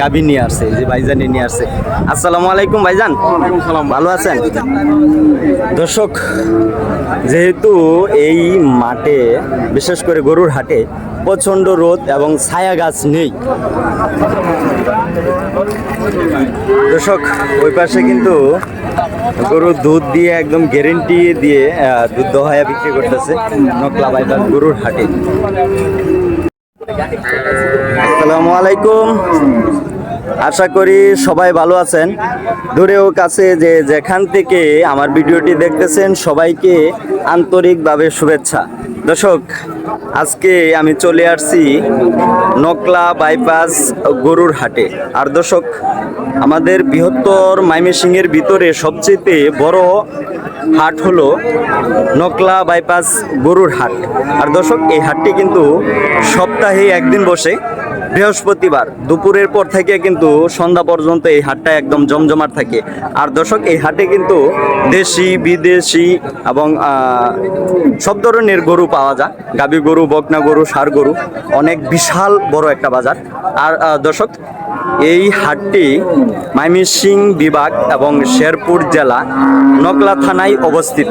গাভী নিয়ে আসছে যে ভাইজান নিয়ে আসছে। আসসালামু আলাইকুম ভাইজান। ভালো আছেন? দর্শক যেহেতু এই মাঠে বিশেষ করে গরুর হাটে প্রচণ্ড রোদ এবং ছায়া গাছ নেই দর্শক, ওই পাশে কিন্তু গরুর দুধ দিয়ে একদম গ্যারেন্টি দিয়ে দুধ দহায়া বিক্রি করতেছে নকলা বাইপাস গরুর হাটে। আসসালামু আলাইকুম। আশা করি সবাই ভালো আছেন। দূরেও কাছে যে যেখান থেকে আমার ভিডিওটি দেখতেছেন সবাইকে আন্তরিকভাবে শুভেচ্ছা। দর্শক, আজকে আমি চলে আসছি নকলা বাইপাস গরুর হাটে। আর দর্শক, আমাদের বৃহত্তর মাইমেসিংয়ের ভিতরে সবচেয়ে বড় হাট হলো নকলা বাইপাস গরুর হাট। আর দর্শক, এই হাটটি কিন্তু সপ্তাহে একদিন বসে। বৃহস্পতিবার দুপুরের পর থেকে কিন্তু সন্ধ্যা পর্যন্ত এই হাটটা একদম জমজমাট থাকে। আর দর্শক, এই হাটে কিন্তু দেশি, বিদেশি এবং সব ধরনের গরু পাওয়া যায়। গাবি গরু, বকনা গরু, ষাড় গরু, অনেক বিশাল বড় একটা বাজার। আর দর্শক, এই হাটটি মাইমিসিং বিভাগ এবং শেরপুর জেলা নকলা থানায় অবস্থিত।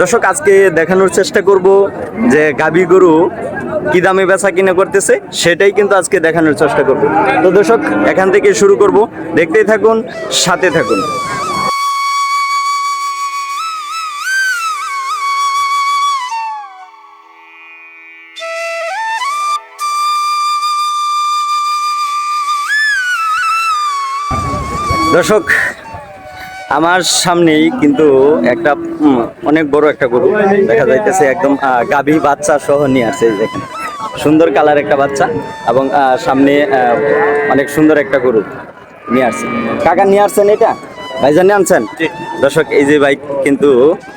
দর্শক, আজকে দেখানোর চেষ্টা করব যে গাবি গরু কি দামে বেচা কিনা করতেছে, সেটাই কিন্তু আজকে দেখানোর চেষ্টা করব। তো দর্শক, এখান থেকে শুরু করব। দেখতেই থাকুন, সাথে থাকুন। দর্শক আমার সামনেই কিন্তু একটা অনেক বড় একটা গরু দেখা যাইতেছে। একদম গাভী বাচ্চা সহ নিয়ে আসছে এই দেখেন সুন্দর কালার একটা বাচ্চা এবং সামনে অনেক সুন্দর একটা গরু নিয়ে আসছে। কাকা নিয়ে আসছেন এটা? ভাইজান নিয়ে আনছেন? দর্শক এই যে বাইক কিন্তু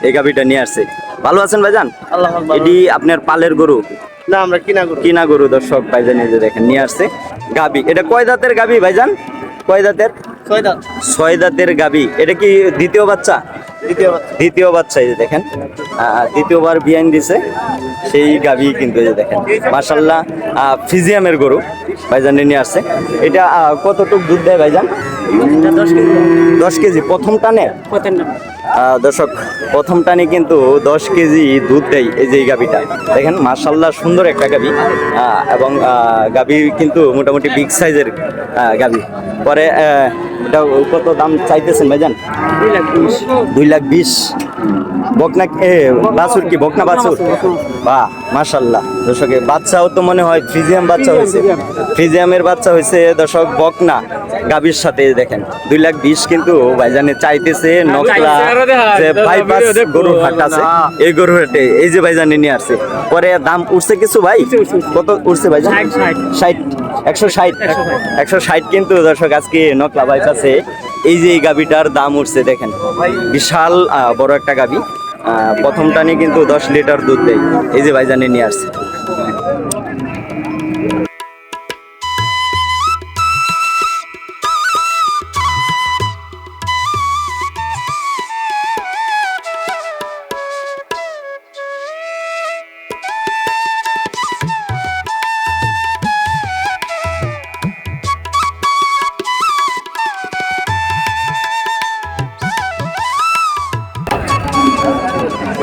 এই গাভীটা নিয়ে আসছে। ভালো আছেন ভাইজান? এটি আপনার পালের গরু? না আমরা কিনা করি কিনা গরু দর্শক ভাইজান এই যে দেখেন নিয়ে আসছে। গাবি এটা কয় দাঁতের গাবি ভাইজান? কয় দাঁতের? ছয় দাঁত। দাঁতের গাবি এটা কি দ্বিতীয় বাচ্চা? দ্বিতীয় বাচ্চা। এই যে দেখেন। দ্বিতীয়বার বিয়াইন দিছে। সেই গাবি কিন্তু এই যে দেখেন। ফিজিয়ামের গরু ভাইজান নিয়ে আসছে। এটা কতটুক দুধ দেয় ভাইজান? দশ কেজি। প্রথম টানে? দর্শক প্রথম টানে কিন্তু দশ কেজি দুধ দেয় এই যে গাবিটা দেখেন মার্শাল্লাহ সুন্দর একটা গাবি এবং গাবি কিন্তু মোটামুটি বিগ সাইজের গাবি পরে এটা কত দাম চাইতেছেন ভাইজান? দুই দুই লাখ বিশ। বকনা এ বাছুর কি? বকনা বাছুর? বাহ মাশাল্লাহ। দর্শকে বাচ্চাও তো মনে হয় ফ্রিজিয়াম বাচ্চা হয়েছে। ফ্রিজিয়ামের বাচ্চা হয়েছে দর্শক বকনা। গাবির সাথে দেখেন দুই লাখ বিশ কিন্তু ভাইজানে চাইতেছে নকলা যে বাইপাস গরুর হাট আছে। এই গরুর হাটে এই যে ভাইজানে নিয়ে আসছে। পরে দাম উঠছে কিছু ভাই? কত উঠছে ভাইজান। ষাট একশো ষাট। একশো ষাট। কিন্তু দর্শক আজকে নকলা বাইপাসে এই যে এই গাবিটার দাম উঠছে, দেখেন। বিশাল বড় একটা গাভি। প্রথমটা নিয়ে কিন্তু দশ লিটার দুধ দেয়। এই যে ভাইজানে নিয়ে আসছে।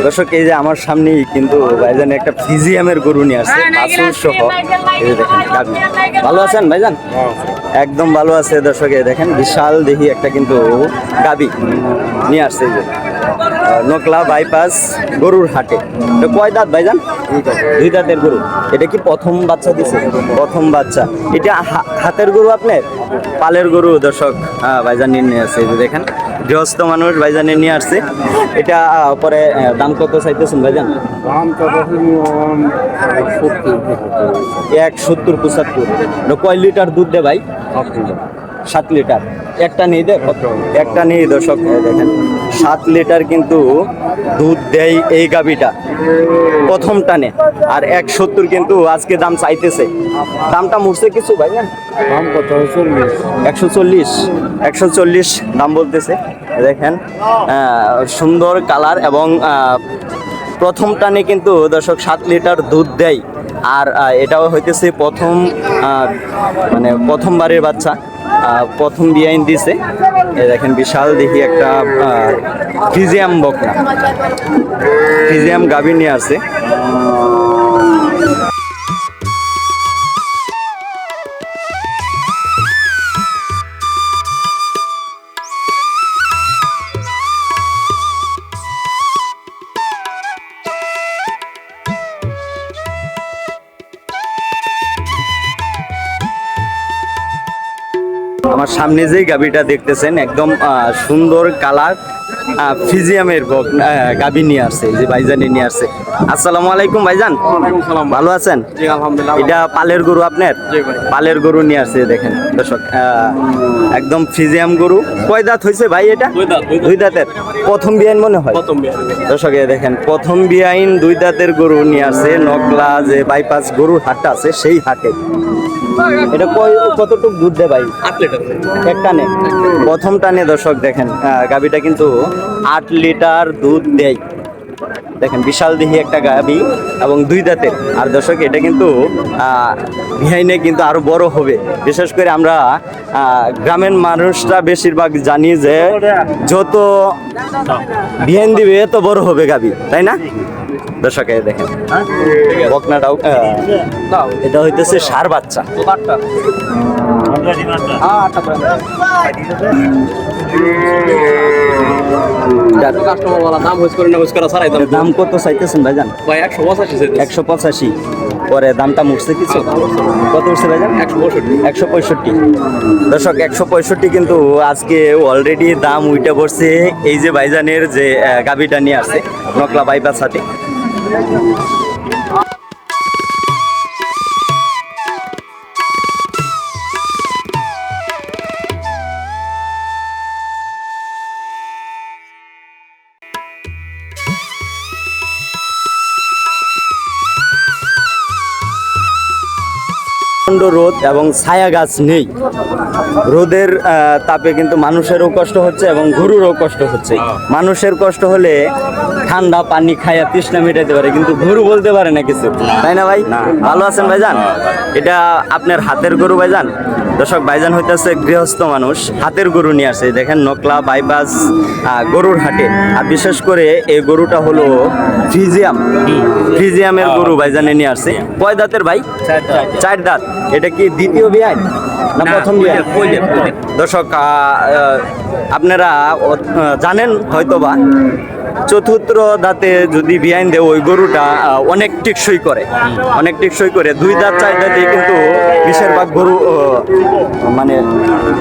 দর্শক এই যে আমার সামনেই কিন্তু ভাইজান একটা ফিজিয়ামের গরু নিয়ে আসছে বাছুর সহ। এই যে দেখেন গাভী। ভালো আছেন ভাইজান? একদম ভালো আছে দর্শক এই দেখেন বিশাল দেহি একটা কিন্তু গাবি নিয়ে আসছে এই যে। নকলা বাইপাস গরুর হাটে। তো কয় দাঁত ভাইজান? দুই দাঁতের গরু। এটা কি প্রথম বাচ্চা দিছে? প্রথম বাচ্চা। এটা হা- হাতের গরু আপনার? পালের গরু দর্শক হ্যাঁ ভাইজান নিয়ে আসছে এই যে দেখেন। গৃহস্থ মানুষ ভাইজানে নিয়ে আসছে। এটা পরে দাম কত চাইতেছেন ভাইজান? এক সত্তর পঁচাত্তর। কয় লিটার দুধ দে ভাই? সাত লিটার। একটা নিয়ে কত একটা নিয়ে দর্শক দেখেন সাত লিটার কিন্তু দুধ দেয় এই গাবিটা প্রথম টানে। আর এক সত্তর কিন্তু আজকে দাম চাইতেছে। দামটা মুড়ছে কিছু ভাই না দাম কত? একশো চল্লিশ। একশো চল্লিশ দাম বলতেছে। দেখেন সুন্দর কালার এবং প্রথম টানে কিন্তু দর্শক সাত লিটার দুধ দেয়। আর এটাও হইতেছে প্রথম মানে প্রথমবারের বাচ্চা। প্রথম বিয়াইন দিছে। দেখেন বিশাল দেখি একটা ফিজিয়াম বকনা। ফিজিয়াম গাভী নিয়ে আসছে। আমার সামনে যে গাভীটা দেখতেছেন একদম সুন্দর কালার ফিজিয়ামের গাবি নিয়ে আসছে যে ভাইজানি নিয়ে আসছে। আসসালামু আলাইকুম ভাইজান। ভালো আছেন? আলহামদুলিল্লাহ এটা পালের গরু আপনার? পালের গরু নিয়ে আসছে দেখেন দর্শক। একদম ফিজিয়াম গরু। কয় দাঁত হয়েছে ভাই এটা? দুই দাঁত, দুই দাঁত। দুই দাঁতের। প্রথম বিয়ান মনে হয়? প্রথম বিয়ে দর্শক দেখেন প্রথম বিয়াইন দুই দাঁতের গরু নিয়ে আসছে। নকলা যে বাইপাস গরুর হাটটা আছে সেই হাটে। এটা কয় কতটুকু দুধ দেয় ভাই? এক টানে। প্রথম টানে দর্শক দেখেন গাভীটা কিন্তু আট লিটার দুধ দেয়। দেখেন বিশাল দেহি একটা গাভী এবং দুই দাঁতের। আর দর্শক এটা কিন্তু বিহাইনে কিন্তু আরও বড় হবে। বিশেষ করে আমরা গ্রামের মানুষরা বেশিরভাগ জানি যে যত বিহাইন দিবে তত বড় হবে গাভী তাই না? দর্শক দেখেন। বকনাটাও এটা হইতেছে সার বাচ্চা। হ্যাঁ দাম করে না করে সারাই দাম। দাম কত চাইতেছেন ভাইজান? ভাই একশো পঁচাশি একশো পঁচাশি। পরে দামটা মুড়ছে কিছু? কত উঠছে ভাইজান? একশো পঁয়ষট্টি। একশো পঁয়ষট্টি। দর্শক একশো পঁয়ষট্টি কিন্তু আজকে অলরেডি দাম উইটা পড়ছে এই যে ভাইজানের যে গাভীটা নিয়ে আসছে নকলা বাইপাস হাটে। প্রচণ্ড রোদ এবং ছায়া গাছ নেই। রোদের তাপে কিন্তু মানুষেরও কষ্ট হচ্ছে এবং গরুরও কষ্ট হচ্ছে। মানুষের কষ্ট হলে ঠান্ডা পানি খাইয়া তৃষ্ণা মেটাতে পারে কিন্তু গরু বলতে পারে না কিছু। তাই না ভাই? ভালো আছেন ভাইজান? এটা আপনার হাতের গরু ভাইজান? দর্শক ভাইজান হইতেছে গৃহস্থ মানুষ হাতের গরু নিয়ে আসে। দেখেন নকলা বাইপাস গরুর হাটে। আর বিশেষ করে এই গরুটা হলো ফ্রিজিয়াম। ফ্রিজিয়ামের গরু ভাইজানে নিয়ে আসছে কয় দাঁতের ভাই? চার দাঁত। এটা কি দ্বিতীয় বিয়াই না প্রথম দর্শক আপনারা জানেন হয়তোবা চতুর্থ দাঁতে যদি বিয়াইন দেয় ওই গরুটা অনেক টেকসই করে। অনেক টেকসই করে। দুই দাঁত চার দাঁতে কিন্তু বেশিরভাগ গরু মানে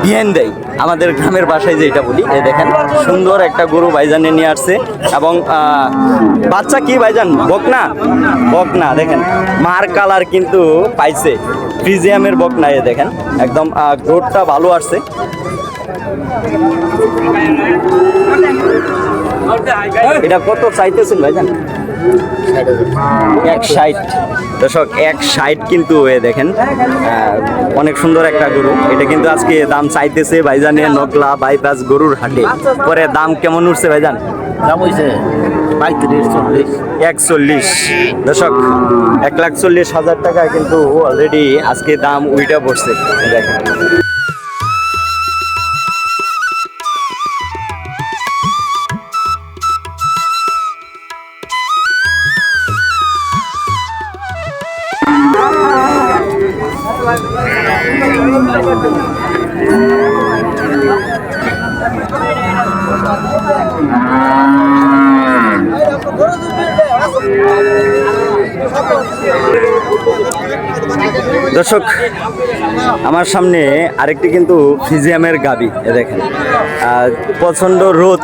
বিয়াইন দেয়। আমাদের গ্রামের বাসায় যে এটা বলি এই দেখেন সুন্দর একটা গরু ভাইজানে নিয়ে আসছে। এবং আহ, বাচ্চা কি ভাইজান? বকনা? বকনা দেখেন। মার কালার কিন্তু পাইছে। ফ্রিজিয়ামের বকনা এ দেখেন একদম গ্রোথটা ভালো আসছে। এটা কত চাইতেছেন ভাইজান? এক ষাট। দর্শক, এক ষাট কিন্তু এ দেখেন অনেক সুন্দর একটা গরু। এটা কিন্তু আজকে দাম চাইতেছে ভাইজানের নকলা বাইপাস গরুর হাটে। পরে দাম কেমন উঠছে ভাইজান? দাম চল্লিশ একচল্লিশ। দর্শক এক লাখ চল্লিশ হাজার টাকা কিন্তু অলরেডি আজকে দাম উইটা বসছে। দেখেন। দর্শক আমার সামনে আরেকটি কিন্তু ফিজিয়ামের গাবি এ দেখেন। আর প্রচণ্ড রোদ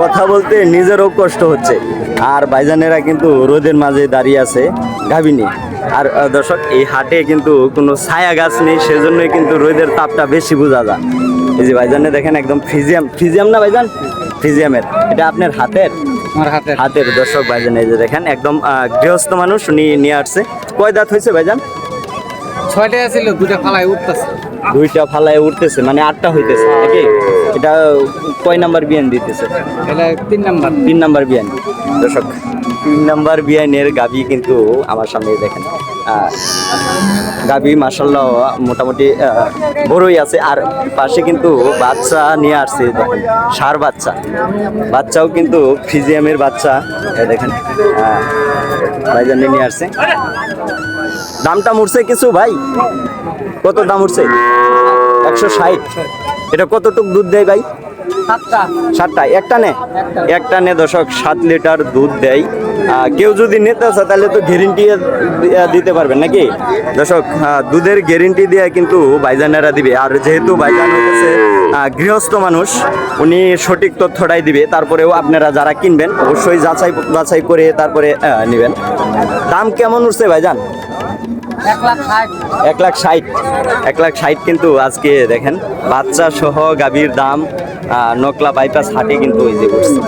কথা বলতে নিজেরও কষ্ট হচ্ছে। আর বাইজানেরা কিন্তু রোদের মাঝে দাঁড়িয়ে আছে গাবি নিয়ে। আর দর্শক এই হাটে কিন্তু কোনো ছায়া গাছ নেই সেজন্যই কিন্তু রোদের তাপটা বেশি বোঝা যায়। এই যে ভাইজানে দেখেন একদম ফিজিয়াম ফিজিয়াম না ভাইজান ফিজিয়ামের। এটা আপনার হাতের? আমার হাতের। দর্শক ভাইজান এই যে দেখেন একদম গৃহস্থ মানুষ উনি নিয়ে আসছে। কয় দাঁত হয়েছে ভাইজান ছয়টা ছিল দুইটা ফালাই উঠতেছে। দুইটা ফালায় উঠতেছে মানে আটটা হইতেছে নাকি? এটা কয় নাম্বার বিয়ান দিতেছে? এটা তিন নাম্বার। তিন নাম্বার বিয়ান। দর্শক তিন নাম্বার বিয়ানের গাবি কিন্তু আমার সামনে দেখেন। গাবি মাসাল্লাহ মোটামুটি বড়ই আছে। আর পাশে কিন্তু বাচ্চা নিয়ে আসছে দেখেন সার বাচ্চা। বাচ্চাও কিন্তু ফিজিয়ামের বাচ্চা। দেখেন ভাইজান নিয়ে আসছে। দামটা উঠছে কিছু ভাই? কত দাম উঠছে? একশো ষাট। এটা কতটুক দুধ দেয় ভাই? সাতটা। সাতটা। একটা নে। একটা নে। দশক সাত লিটার দুধ দেয়। কেউ যদি নিতে আসে তাহলে তো গ্যারেন্টি দিতে পারবেন নাকি? দর্শক দুধের গ্যারেন্টি দিয়ে কিন্তু বাইজানেরা দিবে। আর যেহেতু বাইজান হচ্ছে গৃহস্থ মানুষ উনি সঠিক তথ্যটাই দিবে। তারপরেও আপনারা যারা কিনবেন অবশ্যই যাচাই বাছাই করে তারপরে নেবেন। দাম কেমন উঠছে ভাইজান? এক লাখ ষাট। এক লাখ ষাট। কিন্তু আজকে দেখেন বাচ্চা সহ গাভীর দাম নকলা বাইপাস হাটে কিন্তু ওই যে করছে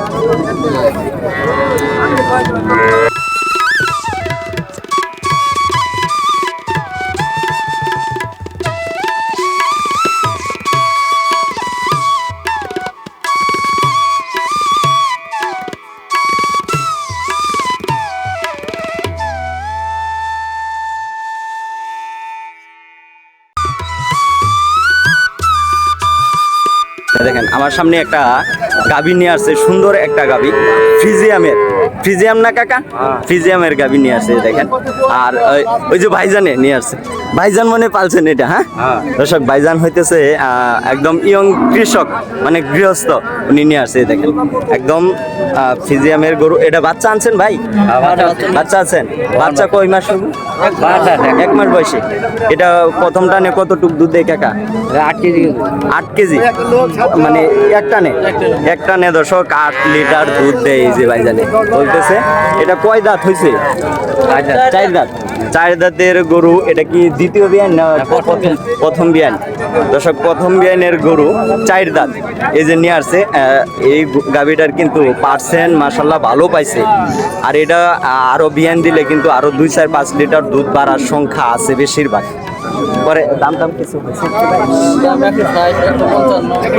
আমার সামনে একটা গাভী নিয়ে আসছে সুন্দর একটা গাভী। ফ্রিজিয়ামের। ফ্রিজিয়াম না কাকা? ফ্রিজিয়ামের গাভী নিয়ে আসছে দেখেন। আর ওই- যে ভাইজানে নিয়ে আসছে। ভাইজান মনে পালছেন এটা হ্যাঁ। দর্শক ভাইজান হইতেছে আহ, একদম ইয়ং কৃষক মানে গৃহস্থ। উনি নিয়ে আসছে দেখেন। একদম আহ, ফ্রিজিয়ামের গরু। এটা বাচ্চা আনছেন ভাই? বাচ্চা আছেন? বাচ্চা কয় মাস? এক মাস বয়সে। এটা প্রথম টানে কতটুক দুধ দেয় কাকা? আট কেজি। আট কেজি? মানে একটা নে একটা নে দশক আট লিটার দুধ দেয় এই যে ভাইজানে। বলতেছে এটা কয় দাঁত হয়েছে চার দাঁত। চার দাঁতের গরু এটা কি দ্বিতীয় বিয়ান না প্রথম প্রথম বিয়ান? দর্শক, প্রথম বিয়ানের গরু চাইর দাঁত। এই যে নিয়ে আসছে এই গাভিটার কিন্তু পার্সেন্ট মাসাল্লাহ ভালো পাইছে। আর এটা আরও আরও বিয়ান দিলে কিন্তু আরও দুই চার পাঁচ লিটার দুধ বাড়ার সংখ্যা আছে বেশিরভাগ। পরে দাম দাম কিছু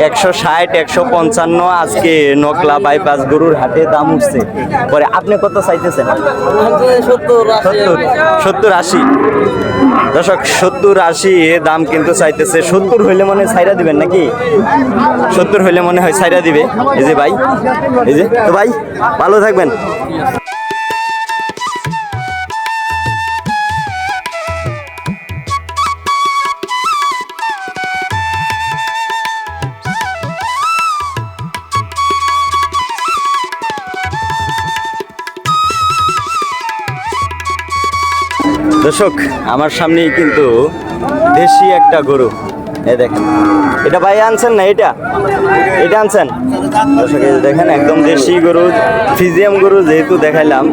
একশো ষাট, একশো পঞ্চান্ন, আজকে নকলা বাইপাস গরুর হাটে দাম উঠছে। পরে আপনি কত চাইতেছেন? সত্তর, আশি। দর্শক, সত্তর, আশি দাম কিন্তু চাইতেছে। সত্তর হইলে মনে ছাইরা দিবেন নাকি? সত্তর হইলে মনে হয় ছাইরা দিবে। এই যে ভাই, এই যে, তো ভাই, ভালো থাকবেন। দর্শক, আমার সামনেই কিন্তু দেশি একটা গরু। এ দেখেন। এটা ভাই আনছেন না এটা? এটা আনছেন? দর্শক দেখেন, একদম দেশি গরু, ফিজিয়াম গরু যেহেতু দেখাইলাম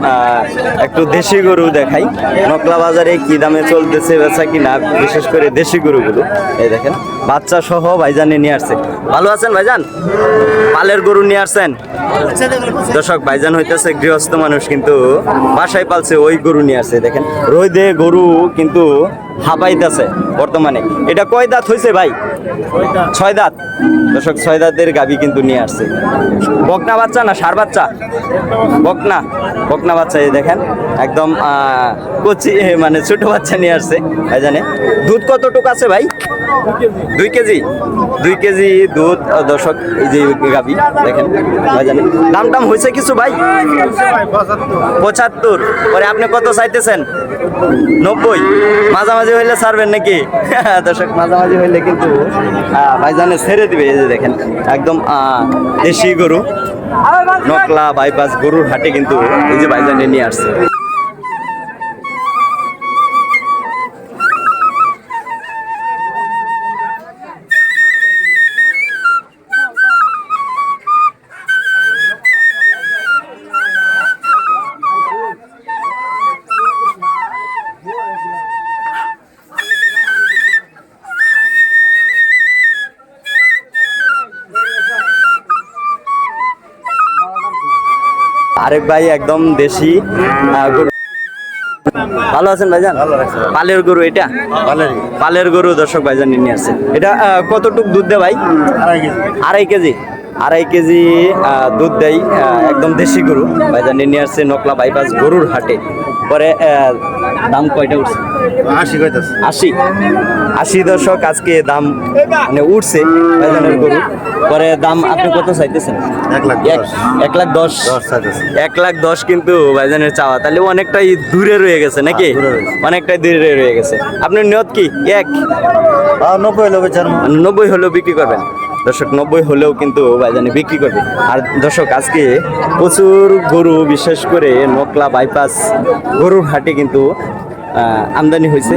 একটু দেশি গরু দেখাই। নকলা বাজারে কি দামে চলতেছে, বেচা কিনা, বিশেষ করে দেশি গরুগুলো। এই দেখেন। বাচ্চা সহ ভাইজানে নিয়ে আসছে। ভালো আছেন ভাইজান? পালের গরু নিয়ে আসছেন? দর্শক, ভাইজান হইতেছে গৃহস্থ মানুষ, কিন্তু বাসায় পালছে ওই গরু নিয়ে আসছে, দেখেন। রোদে গরু কিন্তু হাঁপাইতেছে বর্তমানে। এটা কয় দাঁত হয়েছে ভাই? ছয় দাঁত। দর্শক, ছয় দাঁতের গাবি কিন্তু নিয়ে আসছে। বকনা বাচ্চা না সার বাচ্চা? বকনা বকনা বাচ্চা, এই দেখেন, একদম কচি মানে ছোট বাচ্চা নিয়ে আসছে ভাই জানে দুধ কতটুকু আছে ভাই? দুই কেজি? দুই কেজি দুধ দর্শক এই যে গাবি দেখেন ভাই জানে দাম টাম হয়েছে কিছু ভাই? পঁচাত্তর। পরে আপনি কত চাইতেছেন? নব্বই। মাঝামাঝি হইলে ছাড়বেন নাকি? দর্শক মাঝামাঝি হইলে কিন্তু আহ, ভাইজানে ছেড়ে দিবে এই যে দেখেন একদম দেশি গরু। নকলা বাইপাস গরুর হাটে কিন্তু এই যে ভাইজানে নিয়ে আসছে। আরেক ভাই একদম দেশি ভালো আছেন ভাইজান? পালের গরু এটা? পালের গরু দর্শক ভাইজান নিয়ে আসছে। এটা কতটুক দুধ দেয় ভাই? আড়াই কেজি। আড়াই কেজি? দুধ দেয় একদম দেশি গরু। ভাইজান নিয়ে আসছে নকলা বাইপাস গরুর হাটে। পরে দাম কয়টা উঠছে? আশি কইতাছে। আশি? আশি দশক আজকে দাম মানে উঠছে ভাইজানের গরু? পরে দাম আপনি কত চাইতেছেন? এক লাখ এক লাখ দশ? এক লাখ দশ কিন্তু ভাইজানের চাওয়া। তাহলে অনেকটাই দূরে রয়ে গেছে নাকি? হ্যাঁ। অনেকটাই দূরে রয়ে গেছে। আপনার নিয়ত কি? এক? নব্বই হলে নব্বই হলেও বিক্রি করবেন। দর্শক, নব্বই হলেও কিন্তু ভাইজানি বিক্রি করবে। আর দর্শক, আজকে প্রচুর গরু, বিশেষ করে নকলা, বাইপাস গরুর হাটে কিন্তু আমদানি হয়েছে।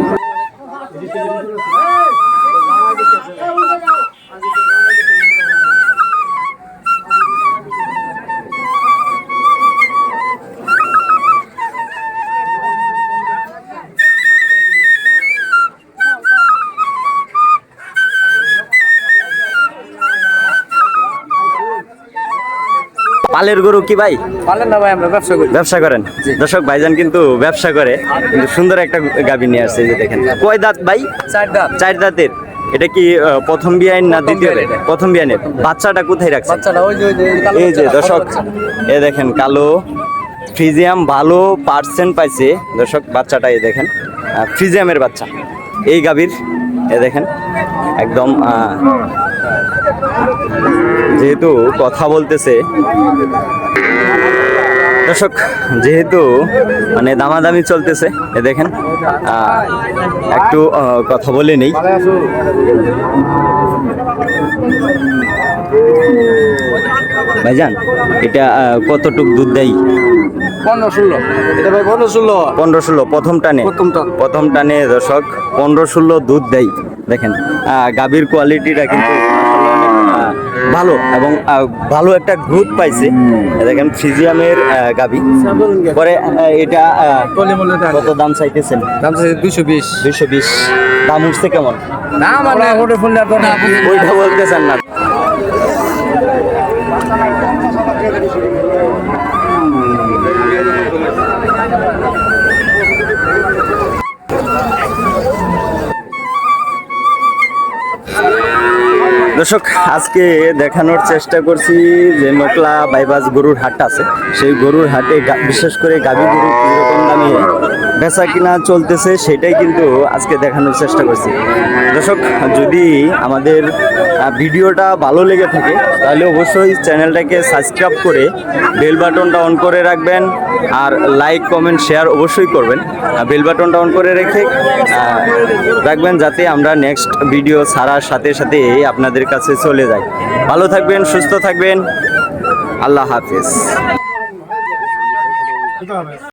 পালের গরু কি ভাই? পালেন না ভাই আমরা ব্যবসা করি। ব্যবসা করেন? দর্শক ভাইজান কিন্তু ব্যবসা করে কিন্তু সুন্দর একটা গাবি নিয়ে আসছে যে দেখেন। কয় দাঁত ভাই? চার দাঁত। চার দাঁতের। এটা কি প্রথম বিয়াইন না দ্বিতীয় প্রথম বিয়ানের বাচ্চাটা কোথায় রাখছে? বাচ্চাটা ওই যে ওই যে এই যে দর্শক এ দেখেন কালো ফ্রিজিয়াম ভালো পার্সেন্ট পাইছে। দর্শক বাচ্চাটা এই দেখেন ফ্রিজিয়ামের বাচ্চা। এই গাভীর এ দেখেন একদম যেহেতু কথা বলতেছে। দর্শক যেহেতু মানে দামাদামি চলতেছে এ দেখেন একটু কথা বলে নেই। ভাইজান এটা কতটুক দুধ দেয়? পনেরো ষোলো। এটা ভাই পনেরো ষোলো। পনেরো ষোলো প্রথম টানে। প্রথম টানে। দর্শক পনেরো ষোলো দুধ দেয়। দেখেন গাভীর কোয়ালিটিটা কিন্তু ভালো এবং ভালো একটা গ্রুপ পাইছে। দেখেন ফিজিয়ামের গাবি পরে এটা। কত দাম চাইতেছেন? দাম চাইছে দুশো বিশ। দুশো বিশ। দাম উঠছে কেমন? না মানে ওইটা বলতেছেন না। দর্শক, আজকে দেখানোর চেষ্টা করছি যে নকলা বাইবাস গরুর হাট আছে। সেই গরুর হাটে বিশেষ করে গাভী গরু কীরকম দামে বেচা কিনা চলতেছে, সেটাই কিন্তু আজকে দেখানোর চেষ্টা করছি। দর্শক, যদি আমাদের ভিডিওটা ভালো লেগে থাকে, তাহলে অবশ্যই চ্যানেলটাকে সাবস্ক্রাইব করে বেল বাটনটা অন করে রাখবেন আর লাইক, কমেন্ট, শেয়ার অবশ্যই করবেন। বেল বাটনটা অন করে রেখে রাখবেন যাতে আমরা নেক্সট ভিডিও ছাড়ার সাথে সাথে আপনাদের কাছে চলে যাই। ভালো থাকবেন, সুস্থ থাকবেন। আল্লাহ হাফেজ।